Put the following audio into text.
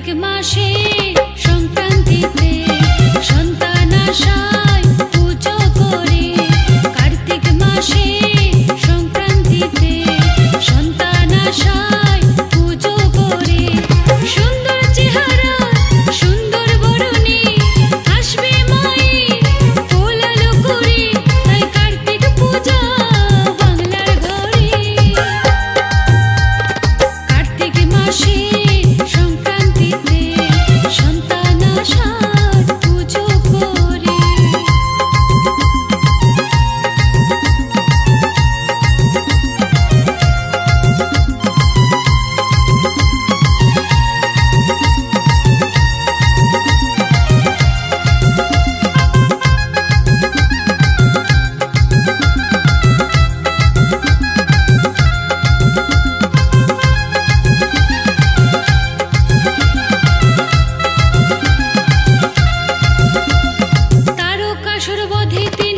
কার্তিক সুন্দর করে কার্তিক পূজা কার্তিক মাসে সর্বধিতে